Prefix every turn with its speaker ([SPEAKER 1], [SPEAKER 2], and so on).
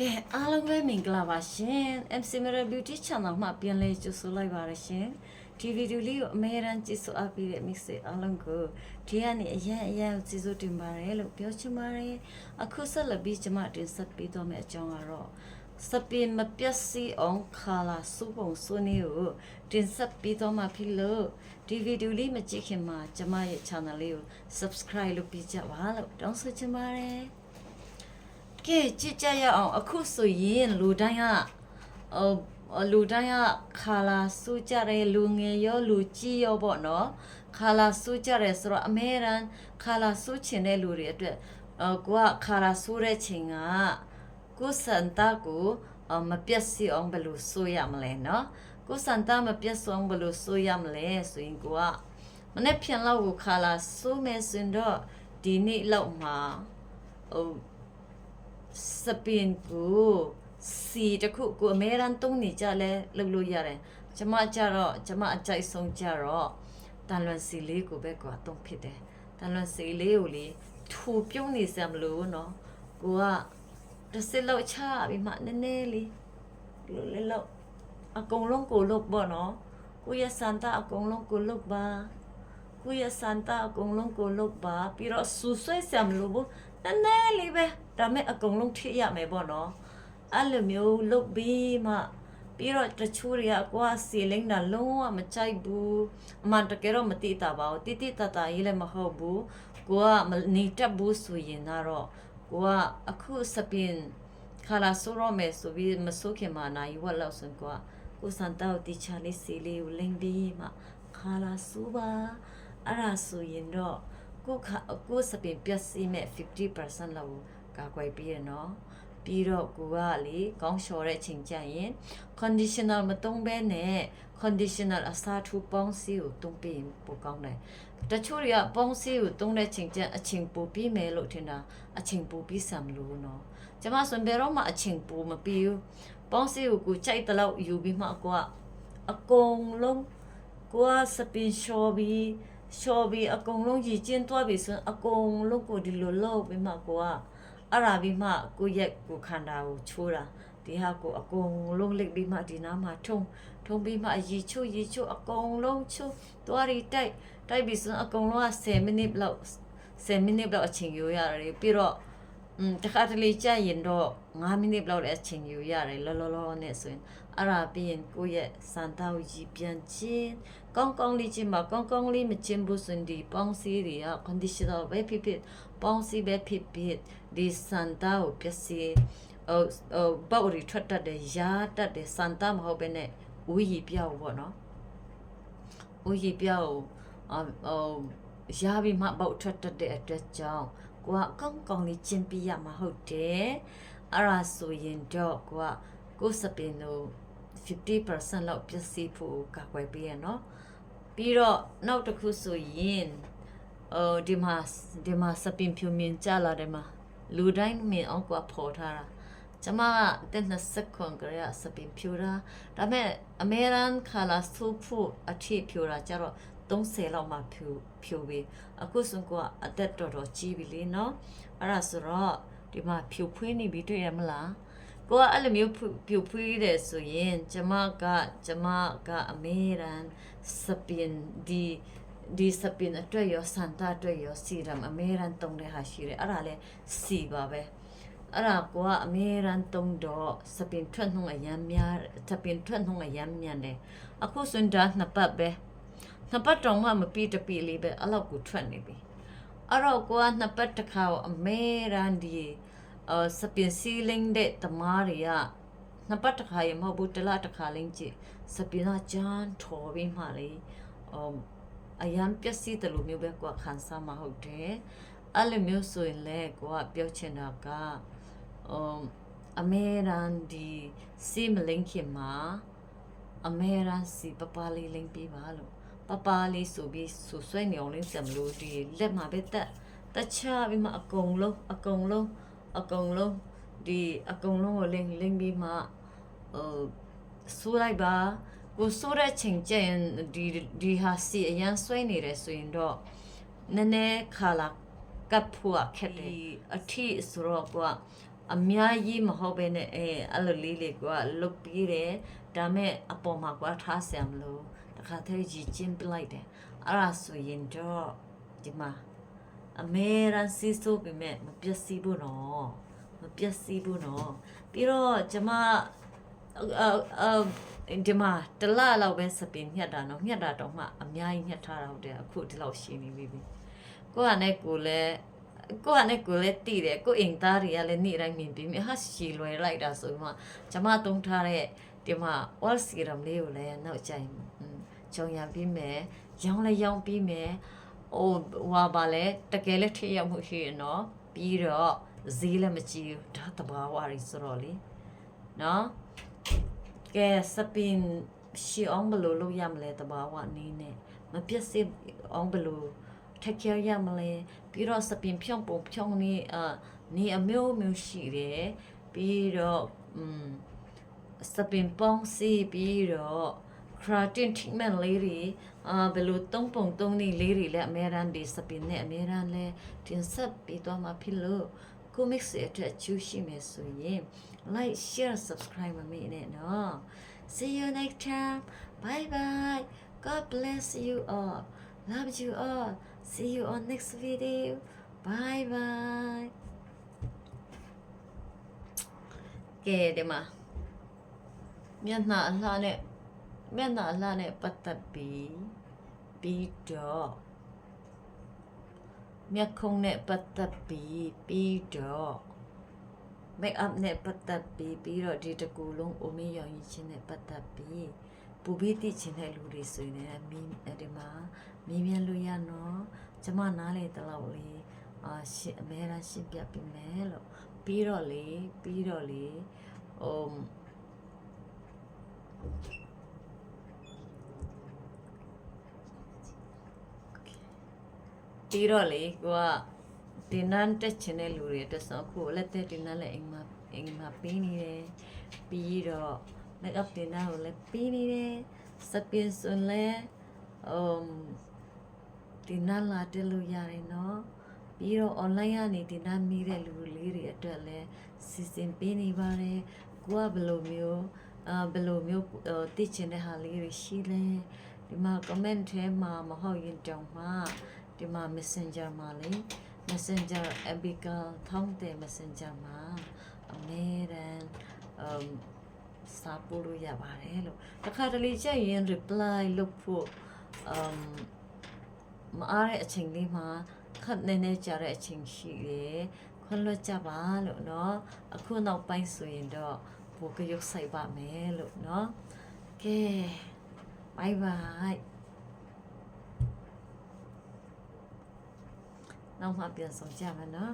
[SPEAKER 1] ကဲအားလုံးပဲမင်္ဂလာပါရှင် MC Mirror Beauty Channel မှာပြန်လဲကြိုဆိုလိုက်ပါရရှင်ဒီဗီဒီယိုလေးကိုအမေရန်ကြည့်ဆိုအပ်ပြီးတဲ့ mix အားလုံးကိုဒီကနေအရင်အရင်ကြည့်ဆိုတင်ပါတယ်လို့ပြောချင်ပါတယ်အခုဆက်လက်ပြီးကျွန်မတင်ဆက်ပေးတော့မယ့်အကြောင်းကတော့စပင်မပြတ်စီအောင်ခါလာစူပုံစွနေကိုတင်ဆက်ပေးတော့မှာဖြစ်လို့ဒီဗီဒီယိုလေးမကြည့်ခင်မှာကျွန်မရဲ့ channel လေးကို subscribe လုပ်ပြီးကြပါလို့တောင်းဆိုချင်ပါတယ် ကဲကြည့်ကြရအောင်အခုဆိုရင်လူတိုင်းကဟိုလူတိုင်းကခါလာစူးကြတယ်လူငယ်ရောလူကြီးရောပေါ့နော်ခါလာစူးကြတယ်ဆိုတော့အမေရန်ခါလာစူးချင်တဲ့လူတွေအတွက်ဟိုကိုကခါလာစူးတဲ့ချိန်ကကိုစန်တာကိုအမပြတ်စီအောင်ဘယ်လိုဆိုရမလဲနော်ကိုစန်တာမပြတ်စီအောင်ဘယ်လိုဆိုရမလဲဆိုရင်ကိုကမနေ့ပြန်လောက်ကိုခါလာစူးမယ်ဆိုရင်တော့ဒီနေ့လောက်မှာဟို စပင်ကိုစီတခုကိုအမေရန်တုံးနေကြလဲလုပ်လို့ရတယ်ကျမကြတော့ကျမအကြိုက်ဆုံးကြတော့တန်လွန်စီလေးကိုပဲကွာတုံးဖြစ်တယ်တန်လွန်စီလေးကိုလေထူပြုံးနေစမလို့နော်ကိုကတစ်စစ်လောက်ချပြီးမှနည်းနည်းလေးလို့လေလောက်အကုန်လုံးကိုလုတ်ပေါ့နော်ကိုရစန်တာအကုန်လုံးကိုလုတ်ပါကိုရစန်တာအကုန်လုံးကိုလုတ်ပါပြီးတော့ဆူဆွဲစမလို့ဘူးနည်းနည်းလေးပဲ ဒါမဲ့အကုန်လုံးထိရမယ်ပေါ့နော်အဲ့လိုမျိုးလုတ်ပြီးမှပြီးတော့တချို့တွေကကိုကစီလိမ့်တာလုံးဝမကြိုက်ဘူးအမှန်တကယ်တော့မတိတာပါဘူးတိတိတတာရေးလည်းမဟုတ်ဘူးကိုကမနေတတ်ဘူးဆိုရင်တော့ကိုကအခုစပင်ခါလာဆိုရမယ်ဆိုပြီးမဆိုးခင်မှာနိုင်ဝက်လောက်ဆိုကိုကကိုစန်တောက်တီချာလေးစီလေးကိုလိမ့်ပြီးမှခါလာဆိုပါအဲ့ဒါဆိုရင်တော့ကိုခကိုစပင်ပြည့်စည်မဲ့50%လောက် ကာကွယ်ပြီးရနော်ပြီးတော့ကိုကလေကောင်းလျှော်တဲ့ချိန်ကျရင် conditional မသုံးဘဲနဲ့ conditional အစားထိုးပေါင်းစီကိုသုံးပြီးရင်ပိုကောင်းတယ်တချို့တွေကပေါင်းစီကိုသုံးတဲ့ချိန်ကျအချိန်ပိုပြီးမယ်လို့ထင်တာအချိန်ပိုပြီးဆံမလို့နော်ကျမဆိုဘယ်တော့မှအချိန်ပိုမပြီးဘူးပေါင်းစီကိုကိုကြိုက်တဲ့လောက်ယူပြီးမှကိုကအကုန်လုံးကိုကစပင်ရှော်ပြီးရှော်ပြီးအကုန်လုံးရည်ကျင်းသွားပြီဆိုရင်အကုန်လုံးကိုဒီလိုလုပ်ပြီးမှကိုက အဲ့ဒါပြီးမှကိုရက်ကိုခန္ဓာကိုချိုးတာဒီဟာကိုအကုန်လုံးလိတ်ပြီးမှဒီနားမှာထုံထုံပြီးမှအရီချိုးရီချိုးအကုန်လုံးချိုးသွားရီတိုက်တိုက်ပြီးဆိုအကုန်လုံးက10မိနစ်လောက်10မိနစ်လောက်အချိန်ယူရတယ်ပြီးတော့อืมတခါတလေကြာရင်တော့9မိနစ်လောက်လည်းအချိန်ယူရတယ်လောလောလောနဲ့ဆိုရင် အဲ့ဒါပြီးရင်ကိုယ့်ရဲ့စံတောက်ကြီးပြန်ချင်းကောင်းကောင်းလေးချင်းမကောင်းကောင်းလေးမချင်းဘူးစင်ဒီပေါင်းစည်းတွေက conditional ပဲဖြစ်ဖြစ်ပေါင်းစည်းပဲဖြစ်ဖြစ်ဒီစံတောက်ပျက်စီးဟိုဟိုဘောက်ရီထွက်တတ်တယ်ရာတတ်တယ်စံတောက်မဟုတ်ဘဲနဲ့ဦးရီပြောက်ပေါ့နော်ဦးရီပြောက်ဟိုရာပြီးမှဘောက်ထွက်တတ်တဲ့အတွက်ကြောင့်ကိုကကောင်းကောင်းလေးကျင်းပြရမှာဟုတ်တယ်အဲ့ဒါဆိုရင်တော့ကိုကကိုစပင်တို့ 50%လောက်ပျက်စီးဖို့ကာကွယ်ပေးရနော်ပြီးတော့နောက်တစ်ခုဆိုရင်ဟိုဒီမှာဒီမှာစပင်ဖြူမြင်ကြလာတယ်မှာလူတိုင်းမြင်အောင်ကပေါ်ထားတာကျမကတက်20ခွန်ကရစပင်ဖြူတာဒါပေမဲ့အမေရန်ခါလာစူဖို့အထည်ဖြူတာကျတော့30လောက်မှဖြူဖြူပြီအခုဆိုကအသက်တော်တော်ကြီးပြီလေနော်အဲ့ဒါဆိုတော့ဒီမှာဖြူဖွေးနေပြီတွေ့ရမလား ကိုကအဲ့လိုမျိုးဖြူဖွေးတယ်ဆိုရင်ကျမကကျမကအမေရန်စပင်ဒီဒီစပင်အတွက်ရောစန်တာအတွက်ရောစီရမ်အမေရန်တုံးတဲ့ဟာရှိတယ်အဲ့ဒါလဲစီပါပဲအဲ့ဒါကိုကအမေရန်တုံးတော့စပင်ထွက်နှုံအရမ်းများစပင်ထွက်နှုံအရမ်းမြန်တယ်အခုစွန်ဒါနှစ်ပတ်ပဲနှစ်ပတ်တောင်မှမပြီးတပြီလေးပဲအဲ့လောက်ကိုထွက်နေပြီအဲ့တော့ကိုကနှစ်ပတ်တစ်ခါကိုအမေရန်ဒီ အော်စပင်စီလင်းတဲ့တမားတွေကနှစ်ပတ်တစ်ခါရမဟုတ်ဘူးတစ်လတစ်ခါလင်းကြည့်စပင်ကကြမ်းထော်ပြီးမှလေအော်အရန်ပျက်စီးတယ်လို့မျိုးပဲကိုကခံစားမှာဟုတ်တယ်အဲ့လိုမျိုးဆိုရင်လေကိုကပြောချင်တာကအော်အမေရန်ဒီစီမလင်းခင်မှာအမေရန်စီပပလေးလင်းပြီးပါလို့ပပလေးဆိုပြီးဆူဆွဲနေအောင်လင်းစံမလို့ဒီလက်မှာပဲတက်တချပြီးမှအကုန်လုံးအကုန်လုံး အကုန်လုံးဒီအကုန်လုံးကိုလင်းလင်းပြီးမှဟိုဆူလိုက်ပါကိုဆိုးတဲ့ချိန်ကျရင်ဒီဒီဟာစီအရန်ဆွဲနေတယ်ဆိုရင်တော့နည်းနည်းခါလာကပ်ဖို့ခက်တယ်အထီဆိုတော့ကိုကအများကြီးမဟုတ်ပဲနဲ့အဲအဲ့လိုလေးလေးကွာလုတ်ပြီးတယ်ဒါမဲ့အပေါ်မှာကွာထားဆံမလို့တခါတည်းကြီးကျင်းပလိုက်တယ်အဲ့ဒါဆိုရင်တော့ဒီမှာ အမေရန်စီဆိုပေမဲ့မပြတ်စီဘူးနော်မပြတ်စီဘူးနော်ပြီးတော့ကျမအအဒီမှာတလလောက်ပဲစပင်ညှက်တာနော်ညှက်တာတော့မှအများကြီးညှက်ထားတာဟုတ်တယ်အခုဒီလောက်ရှင်းနေပြီကိုကလည်းကိုလည်းကိုကလည်းကိုလည်းတည်တယ်ကိုအိမ်သားတွေကလည်းနေ့တိုင်းမြင်ပြီးမြဟာရှည်လွယ်လိုက်တာဆိုမှကျမတုံးထားတဲ့ဒီမှာ wall serum လေးကိုလည်းနောက်ကျရင်ဂျုံရပြီးမယ်ရောင်းလည်းရောင်းပြီးမယ် ဟိုဟွာပါလဲတကယ်လည်းထိရောက်မှုရှိရနော်ပြီးတော့ဈေးလည်းမကြည့်ဘူးဒါတဘာဝရီဆိုတော့လေနော်ကဲစပင်ရှီအောင်ဘယ်လို့လုပ်ရမလဲတဘာဝနည်းနဲ့မပြတ်စေအောင်ဘယ်လို့ take care ရမလဲပြီးတော့စပင်ဖြောင်းပုံဖြောင်းနေအာနေအမျိုးမျိုးရှိတယ်ပြီးတော့อืมစပင်ပေါင်းစီပြီးတော့ keratin treatment လေးတွေအာဘယ်လိုသုံးပုံသုံးနည်းလေးတွေလည်းအများရန်ဒီစပင်နဲ့အများရန်လဲတင်ဆက်ပြီးတော့မှဖြစ်လို့ကိုမစ်စ်အတွက်ကျူးရှိမယ်ဆိုရင် like share subscribe မမေ့နဲ့နော် see you next time bye bye god bless you all love you all see you on next video bye bye ကဲဒီမှာမျက်နှာအလှနဲ့ မျက်နှာအလှနဲ့ပတ်သက်ပြီးပြီးတော့မျက်ခုံးနဲ့ပတ်သက်ပြီးပြီးတော့ make up နဲ့ပတ်သက်ပြီးပြီးတော့ဒီတစ်ကူလုံးအိုမင်းရောင်ရင်ချင်းနဲ့ပတ်သက်ပြီးပူပြီးသိချင်တဲ့လူတွေဆိုရင်လည်းမင်းဒီမှာမင်းမြန်လို့ရနော်ကျမနားလေတလောက်လေးအာရှင်းအမဲရရှင်းပြပေးမယ်လို့ပြီးတော့လေပြီးတော့လေဟို ပြီးတော့လေကိုကဒီနန်းတက်ချင်တဲ့လူတွေတက်ဆိုအခုလက်သက်ဒီနန်းလည်းအိမ်မှာအိမ်မှာပြီးနေတယ်ပြီးတော့ make up ဒီနန်းကိုလည်းပြီးနေတယ်စပင်စွန်လည်းအမ်ဒီနန်းလာတက်လို့ရတယ်နော်ပြီးတော့ online ကနေဒီနန်းမိတဲ့လူလေးတွေအတွက်လည်းစီစဉ်ပေးနေပါတယ်ကိုကဘယ်လိုမျိုးအာဘယ်လိုမျိုးတည်ချင်တဲ့ဟာလေးတွေရှိလဲဒီမှာ comment ထဲမှာမဟုတ်ရင်တောင်မှ ဒီမှာ messenger မှာလေ messenger abigail ထောင်းတဲ့ messenger မှာအမေရန်အမ်စာပို့လို့ရပါတယ်လို့တခါတလေချက်ရင် reply လုပ်ဖို့အမ်မအားတဲ့အချိန်လေးမှာခက်နေနေကြတဲ့အချိန်ရှိတယ်ခွင့်လွှတ်ကြပါလို့เนาะအခုနောက်ပိုင်းဆိုရင်တော့ပိုကရုပ်ဆိုင်ပါမယ်လို့เนาะကဲ bye bye နောက်မှပြန်ဆောင်ကြမယ်နော်